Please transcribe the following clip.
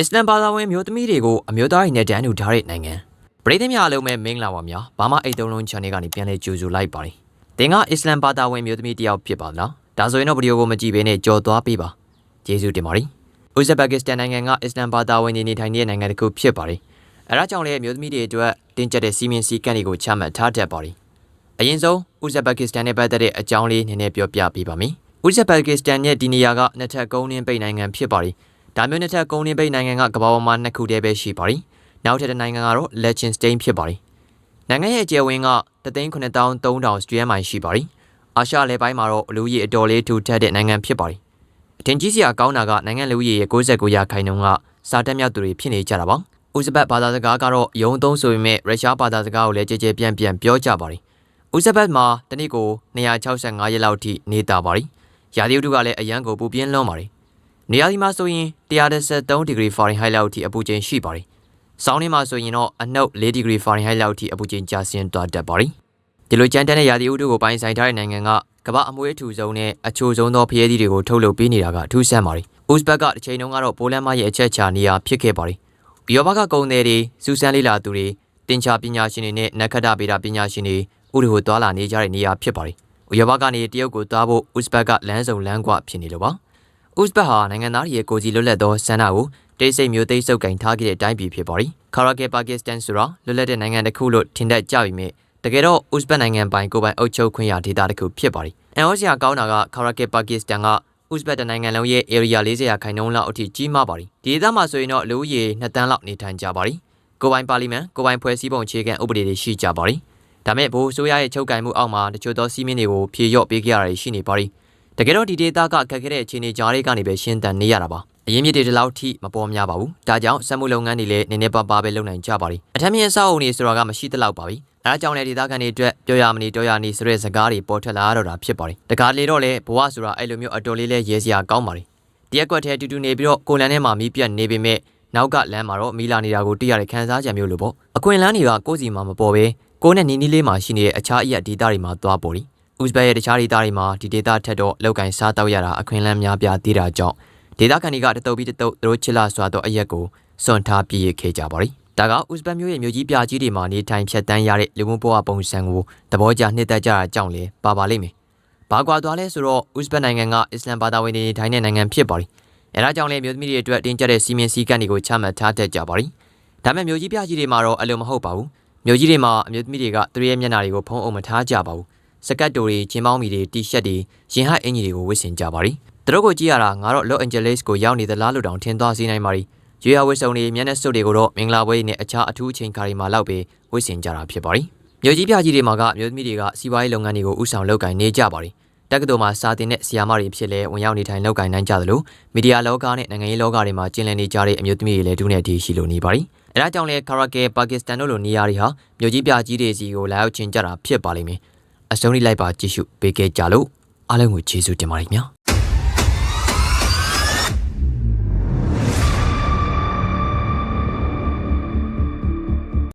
အစ္စလမ်ဘာသာဝင်မျိုးသမီးတွေကိုအမျိုးသားတွေနဲ့တန်းတူထားတဲ့နိုင်ငံပရိသတ်များအလုံးမဲ့မင်္ဂလာပါများဘာမှအိတ်သုံးလုံး channel ကနေပြန်လဲကြိုဆိုလိုက်ပါတယ်တင်ကအစ္စလမ်ဘာသာဝင်မျိုးသမီးတစ်ယောက်ဖြစ်ပါလားဒါဆိုရင်တော့ဗီဒီယိုကိုမကြည့်ဘဲနဲ့ကြော်သွားပေးပါကျေးဇူးတင်ပါတယ်ဥဇဘက်ကစ္စတန်နိုင်ငံကအစ္စလမ်ဘာသာဝင်တွေနေထိုင်နေတဲ့နိုင်ငံတစ်ခုဖြစ်ပါတယ်အဲဒါကြောင့်လည်းမျိုးသမီးတွေအတွက်တင်းကျပ်တဲ့စီမင်းစည်းကမ်းတွေကိုချမှတ်ထားတတ်ပါတယ်အရင်ဆုံးဥဇဘက်ကစ္စတန်နဲ့ပတ်သက်တဲ့အကြောင်းလေးနည်းနည်းပြောပြပေးပါမယ်ဥဇဘက်ကစ္စတန်ရဲ့ဒီနေရာကနှစ်ထပ်ကုန်းနှင်းပိတ်နိုင်ငံဖြစ်ပါတယ် ဒါမျိုးနှစ်ထပ်ကုန်းရင်းပိတ်နိုင်ငံကကမ္ဘာပေါ်မှာနှစ်ခုတည်းပဲရှိပါတယ်။နောက်ထပ်တစ်နိုင်ငံကတော့ Liechtenstein ဖြစ်ပါတယ်။နိုင်ငံရဲ့အကျယ်ဝန်းက39300စတူဒီယံမိုင်ရှိပါတယ်။အာရှလယ်ပိုင်းမှာတော့လူဦးရေအတော်လေးထူထပ်တဲ့နိုင်ငံဖြစ်ပါတယ်။အထင်ကြီးစရာကောင်းတာကနိုင်ငံလူဦးရေရဲ့69ရာခိုင်နှုန်းကစာတက်မြောက်သူတွေဖြစ်နေကြတာပါ။ဥဇဘတ်ဘာသာစကားကတော့ယုံသုံးဆိုပေမဲ့ရုရှားဘာသာစကားကိုလည်းကြည်ကြဲပြန့်ပြန့်ပြောကြပါတယ်။ဥဇဘတ်မှာတနည်းကို265ရက်လောက်ထိနေတာပါတယ်။ရာသီဥတုကလည်းအရန်ကိုပူပြင်းလွန်းပါတယ်။ နေရာဒီမှာဆိုရင်133ဒီဂရီဖာရင်ဟိုက်လောက်ထိအပူချိန်ရှိပါတယ်။ဆောင်းနေမှာဆိုရင်တော့အနှုတ်4ဒီဂရီဖာရင်ဟိုက်လောက်ထိအပူချိန်ကျဆင်းသွားတတ်ပါတယ်။ဒီလိုကြမ်းတမ်းတဲ့ရာသီဥတုကိုပိုင်ဆိုင်ထားတဲ့နိုင်ငံကကမ္ဘာအမွေးအထူဆုံးနဲ့အချို့ဆုံးသောဖျဲသီးတွေကိုထုတ်လုပ်ပေးနေတာကအထူးဆန်းပါတယ်။ဥဇဘက်ကတစ်ချိန်တုန်းကတော့ပိုလန်မရဲ့အချက်ချာနေရာဖြစ်ခဲ့ပါတယ်။ဥရောပကကုန်သည်တွေစူးစမ်းလေ့လာသူတွေတင်ချာပညာရှင်တွေနဲ့နက္ခတ္တဗေဒပညာရှင်တွေဥရုကိုတွာလာနေကြတဲ့နေရာဖြစ်ပါတယ်။ဥရောပကနေတရုတ်ကိုတွားဖို့ဥဇဘက်ကလမ်းစုံလမ်းကွဖြစ်နေလို့ပါ။ ဥဇဘတ်ဟာနိုင်ငံသားတွေရဲ့ကိုယ်စီလွတ်လပ်သောဆန္ဒကိုတိတ်ဆိတ်မျိုးသိမ်းဆုပ်ကင်ထားခဲ့တဲ့အတိုင်းပြည်ဖြစ်ပါတယ်။ခါရာဂေပါကစ္စတန်ဆိုတာလွတ်လပ်တဲ့နိုင်ငံတစ်ခုလို့ထင်တတ်ကြပြီမြဲတကယ်တော့ဥဇဘတ်နိုင်ငံပိုင်ကိုယ်ပိုင်အုပ်ချုပ်ခွင့်ရဒေသတစ်ခုဖြစ်ပါတယ်။အန်ဟောစရာကောင်းတာကခါရာဂေပါကစ္စတန်ကဥဇဘတ်တနိုင်ငံလုံးရဲ့ area 40ရာခိုင်နှုန်းလောက်အထိကြီးမားပါတယ်။ဒီဒေသမှာဆိုရင်တော့လူဦးရေ2တန်းလောက်နေထိုင်ကြပါတယ်။ကိုယ်ပိုင်ပါလီမန်ကိုယ်ပိုင်ဖွဲ့စည်းပုံအခြေခံဥပဒေတွေရှိကြပါတယ်။ဒါမဲ့ဘိုးဆိုးရရဲ့ချုပ်ကင်မှုအောက်မှာတချို့သောစီးမင်းတွေကိုဖြေလျော့ပေးကြရတာရှိနေပါတယ်။ တကယ်တော့ဒီဒေတာကခက်ခဲတဲ့အခြေအနေကြားတွေကနေပဲရှင်းတန်နေရတာပါအရင်မြစ်တွေဒီလောက်ထိမပေါ်များပါဘူးဒါကြောင့်စက်မှုလုပ်ငန်းတွေလည်းနည်းနည်းပါးပါးပဲလုပ်နိုင်ကြပါလိမ့်အထက်မြင့်ဆောက်အုံတွေဆိုတာကမရှိသလောက်ပါပြီအဲဒါကြောင့်လည်းဒေတာကန်တွေအတွက်ပြောရမနေပြောရနေဆိုတဲ့စကားတွေပေါ်ထွက်လာတော့တာဖြစ်ပါတယ်တကားလေတော့လေဘဝဆိုတာအဲ့လိုမျိုးအတော်လေးလဲရဲစရာကောင်းပါတယ်တရက်ကွက်ထဲတူတူနေပြီးတော့ကိုလန်ထဲမှာမီးပြတ်နေပေမဲ့နောက်ကလမ်းမှာတော့မီလာနေတာကိုတွေ့ရတဲ့ခံစားချက်မျိုးလိုပေါ့အခွင့်လန်းတွေကကိုယ့်စီမှာမပေါ်ပဲကိုယ်နဲ့နီးနီးလေးမှာရှိနေတဲ့အခြားအရက်ဒေတာတွေမှာသွားပေါ်တယ် ဥဇဘတ်ရဲ့တခြားဒေသတွေမှာဒီဒေသထက်တော့လောက်ကင်စားတောက်ရတာအခွင့်အလမ်းများပြားသေးတာကြောင့်ဒေသခံတွေကတတုပ်ပြီးတတုပ်သူတို့ချစ်လာစွာသောအရက်ကိုစွန့်ထားပြည့်ရခဲ့ကြပါရီဒါကဥဇဘတ်မျိုးရဲ့မြို့ကြီးပြကြီးတွေမှာနေထိုင်ဖြတ်တန်းရတဲ့လူမှုဘဝပုံစံကိုသဘောကျနှစ်သက်ကြတာကြောင့်လေပါပါလိမ့်မယ်။ဘာကွာသွားလဲဆိုတော့ဥဇဘတ်နိုင်ငံကအစ္စလမ်ဘာသာဝင်တွေနေထိုင်တဲ့နိုင်ငံဖြစ်ပါရီအဲဒါကြောင့်လေမြို့သမီးတွေအတွက်တင်းကျပ်တဲ့စီမင်းစည်းကမ်းတွေကိုချမှတ်ထားတတ်ကြပါရီဒါပေမဲ့မြို့ကြီးပြကြီးတွေမှာတော့အလိုမဟုတ်ပါဘူးမြို့ကြီးတွေမှာအမျိုးသမီးတွေကသူတို့ရဲ့မျက်နှာတွေကိုဖုံးအုပ်မထားကြပါဘူး စကတ်တိုတွေချင်းပေါင်းမီတွေတီရှပ်တွေရင်ဟတ်အင်ဂျီတွေကိုဝတ်ဆင်ကြပါရီသူတို့ကိုကြည့်ရတာငါတော့ Los Angeles ကိုရောက်နေသလားလို့တောင်ထင်သွားစေနိုင်ပါရီရွေရဝတ်စုံတွေမျက်နှာစုပ်တွေကိုတော့မင်္ဂလာပွဲနဲ့အခြားအထူးအချိန်ခါတွေမှာလောက်ပဲဝတ်ဆင်ကြတာဖြစ်ပါရီမြို့ကြီးပြကြီးတွေမှာကအမျိုးသမီးတွေကစီးပွားရေးလုပ်ငန်းတွေကိုဥဆောင်လုပ်ကိုင်နေကြပါရီတက္ကသိုလ်မှာစာသင်တဲ့ဆရာမတွေဖြစ်လဲဝင်ရောက်နေထိုင်လုပ်ကိုင်နိုင်ကြသလိုမီဒီယာလောကနဲ့နိုင်ငံရေးလောကတွေမှာကျင်းလည်နေကြတဲ့အမျိုးသမီးတွေလည်းဒုနဲ့တည်းရှိလို့နေပါရီအဲဒါကြောင့်လဲကာရာဂေပါကစ္စတန်တို့လိုနေရာတွေဟာမြို့ကြီးပြကြီးတွေစီကိုလာရောက်ချင်ကြတာဖြစ်ပါလိမ့်မယ် အဆုံးထိလိုက်ပါကြည့်ရှုပေးခဲ့ကြလို့အားလုံးကိုကျေးဇူးတင်ပါတယ်ခင်ဗျာ